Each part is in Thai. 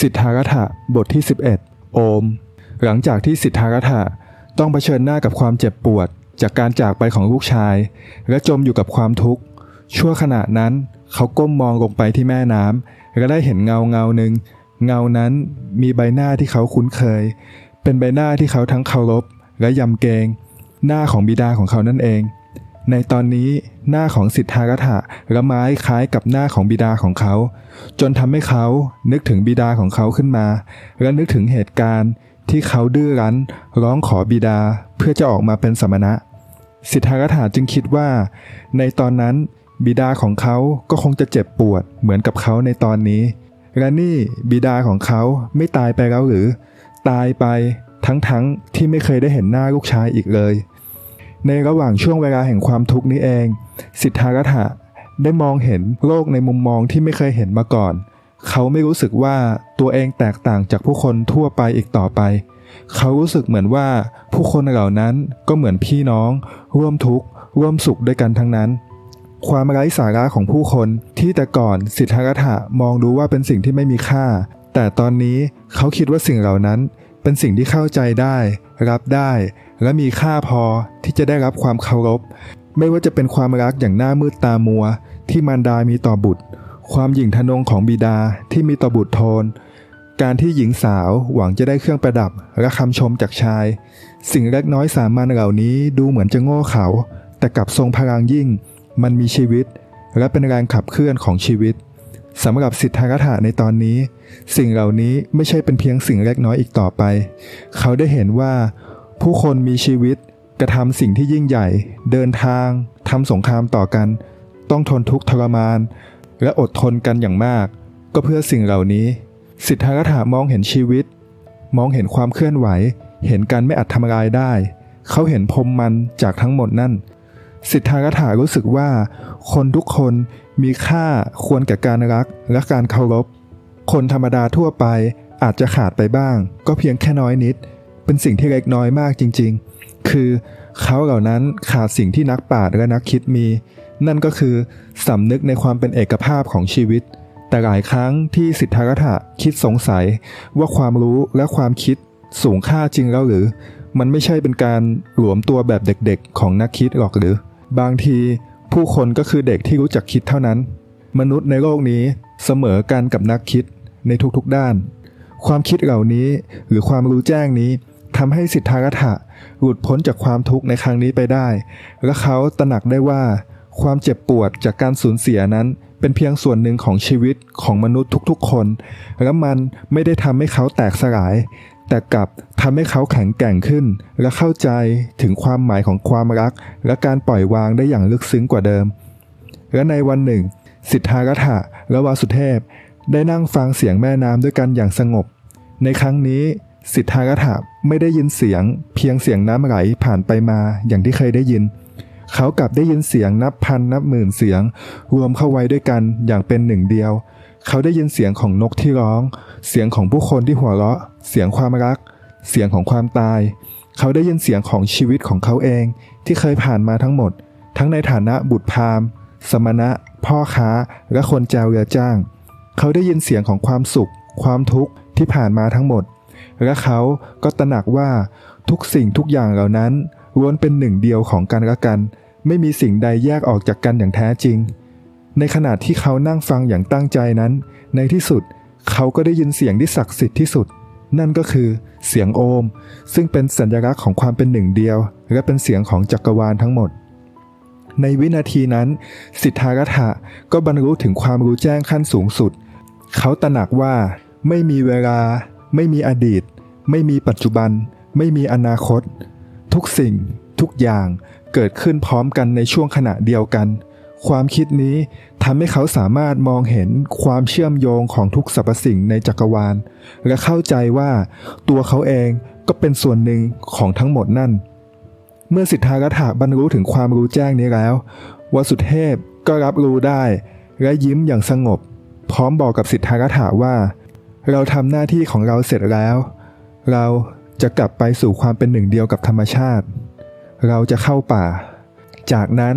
สิทธารัฐะบทที่ 11 โอม หลังจากที่สิทธารัฐะต้องเผชิญหน้ากับความเจ็บปวด จากการจากไปของลูกชาย และจมอยู่กับความทุกข์ ชั่วขณะนั้น เขาก้มมองลงไปที่แม่น้ำและได้เห็นเงาเงาหนึ่งเงานั้นมีใบหน้าที่เขาคุ้นเคย เป็นใบหน้าที่เขาทั้งเคารพและยำเกรง หน้าของบิดาของเขานั่นเอง ในตอนนี้หน้าของสิทธารัฐะละไม้คล้ายกับหน้าของบิดาของเขา จนทำให้เขานึกถึงบิดาของเขาขึ้นมา และนึกถึงเหตุการณ์ที่เขาดื้อรั้นร้องขอบิดาเพื่อจะออกมาเป็นสมณะ สิทธารัฐะจึงคิดว่า ในตอนนั้นบิดาของเขาก็คงจะเจ็บปวดเหมือนกับเขาในตอนนี้ และนี่บิดาของเขาไม่ตายไปแล้วหรือ ตายไปทั้งๆที่ไม่เคยได้เห็นหน้าลูกชายอีกเลย ในระหว่างช่วงเวลาแห่งความทุกข์นี้เอง สิทธารัฐะได้มองเห็นโลกในมุมมองที่ไม่เคยเห็นมาก่อน เขาไม่รู้สึกว่าตัวเองแตกต่างจากผู้คนทั่วไปอีกต่อไป เขารู้สึกเหมือนว่าผู้คนเหล่านั้นก็เหมือนพี่น้อง ร่วมทุกข์ร่วมสุขด้วยกันทั้งนั้น ความไร้สาระของผู้คนที่แต่ก่อนสิทธารัฐะมองดูว่าเป็นสิ่งที่ไม่มีค่า แต่ตอนนี้เขาคิดว่าสิ่งเหล่านั้น เป็นสิ่งที่เข้าใจได้ รับได้ และมีค่าพอที่จะได้รับความเคารพ ไม่ว่าจะเป็นความรักอย่างหน้ามืดตามัว ที่มารดามีต่อบุตร ความหยิ่งทะนงของบิดาที่มีต่อบุตรโทน การที่หญิงสาวหวังจะได้เครื่องประดับและคำชมจากชาย สิ่งเล็กน้อยสามัญเหล่านี้ดูเหมือนจะโง่เขา แต่กลับทรงพลังยิ่ง มันมีชีวิต และเป็นแรงขับเคลื่อนของชีวิต สำหรับสิทธารัฐะในตอนนี้ สิ่งเหล่านี้ไม่ใช่เป็นเพียงสิ่งเล็กน้อยอีกต่อไป เขาได้เห็นว่า ผู้คนมีชีวิตกระทำสิ่งที่ยิ่งใหญ่ เดินทางทำสงครามต่อกัน ต้องทนทุกข์ทรมาน และอดทนกันอย่างมาก ก็เพื่อสิ่งเหล่านี้ สิทธารัฐะมองเห็นชีวิต มองเห็นความเคลื่อนไหว เห็นการไม่อาจทำลายได้ เขาเห็นพรมมันจากทั้งหมดนั่นสิทธารัฐารู้สึกว่า คนทุกคน มีค่าควรแก่การรักและการเคารพ คนธรรมดาทั่วไปอาจจะขาดไปบ้าง ก็เพียงแค่น้อยนิด เป็นสิ่งที่เล็กน้อยมากจริง ๆ คือเขาเหล่านั้นขาดสิ่งที่นักปราชญ์และนักคิดมี นั่นก็คือสำนึกในความเป็นเอกภาพของชีวิต แต่หลายครั้งที่สิทธารัฐะคิดสงสัยว่าความรู้และความคิดสูงค่าจริงแล้วหรือ มันไม่ใช่เป็นการหลวมตัวแบบเด็กๆ ของนักคิดหรอกหรือ บางที ผู้คนก็คือเด็กที่รู้จักคิดเท่านั้น มนุษย์ในโลกนี้เสมอกันกับนักคิดในทุกๆด้าน ความคิดเหล่านี้หรือความรู้แจ้งนี้ทำให้สิทธารัฐะหลุดพ้นจากความทุกข์ในครั้งนี้ไปได้ และเขาตระหนักได้ว่า ความเจ็บปวดจากการสูญเสียนั้น เป็นเพียงส่วนหนึ่งของชีวิตของมนุษย์ทุกๆคน และมันไม่ได้ทำให้เขาแตกสลาย แต่กลับทำให้เขาแข็งแกร่งขึ้น และเข้าใจถึงความหมายของความรัก และการปล่อยวางได้อย่างลึกซึ้งกว่าเดิม และในวันหนึ่ง สิทธารัฐะและวาสุเทพ ได้นั่งฟังเสียงแม่น้ำด้วยกันอย่างสงบ ในครั้งนี้สิทธารัฐะไม่ได้ยินเสียง เพียงเสียงน้ำไหลผ่านไปมาอย่างที่เคยได้ยิน เขากลับได้ยินเสียงนับพันนับหมื่นเสียง รวมเข้าไว้ด้วยกันอย่างเป็นหนึ่งเดียว เขาได้ยินเสียงของนกที่ร้อง เสียงของผู้คนที่หัวเราะ เสียงความรัก เสียงของความตาย เขาได้ยินเสียงของชีวิตของเขาเอง ที่เคยผ่านมาทั้งหมด ทั้งในฐานะบุตรพามสมณะ พ่อค้า และคนแจวเรือจ้าง เขาได้ยินเสียงของความสุข ความทุกข์ที่ผ่านมาทั้งหมด และเขาก็ตระหนักว่าทุกสิ่งทุกอย่างเหล่านั้นล้วนเป็นหนึ่งเดียวของกันและกัน ไม่มีสิ่งใดแยกออกจากกันอย่างแท้จริง ในขณะที่เขานั่งฟังอย่างตั้งใจนั้น ในที่สุดเขาก็ได้ยินเสียงที่ศักดิ์สิทธิ์ที่สุด นั่นก็คือเสียงโอม ซึ่งเป็นสัญลักษณ์ของความเป็นหนึ่งเดียว และเป็นเสียงของจักรวาลทั้งหมด ในวินาทีนั้น สิทธารัฐะก็บรรลุถึงความรู้แจ้งขั้นสูงสุด เขาตระหนักว่าไม่มีเวลา ไม่มีอดีต ไม่มีปัจจุบัน ไม่มีอนาคต ทุกสิ่ง ทุกอย่างเกิดขึ้นพร้อมกันในช่วงขณะเดียวกัน ความคิดนี้ทำให้เขาสามารถมองเห็นความเชื่อมโยงของทุกสรรพสิ่งในจักรวาล และเข้าใจว่าตัวเขาเองก็เป็นส่วนหนึ่งของทั้งหมดนั่น เมื่อสิทธารัฐะบรรลุถึงความรู้แจ้งนี้แล้ววสุเทพก็รับรู้ได้ และยิ้มอย่างสงบ พร้อมบอกกับสิทธารัฐะว่า เราทำหน้าที่ของเราเสร็จแล้ว เราจะกลับไปสู่ความเป็นหนึ่งเดียวกับธรรมชาติ เราจะเข้าป่า จากนั้น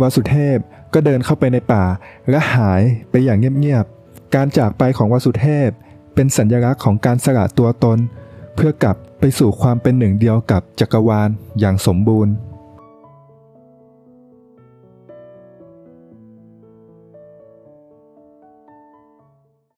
วสุเทพก็เดินเข้าไปในป่า และหายไปอย่างเงียบๆ การจากไปของวสุเทพ เป็นสัญลักษณ์ของการสละตัวตน เพื่อกลับไปสู่ความเป็นหนึ่งเดียวกับจักรวาลอย่างสมบูรณ์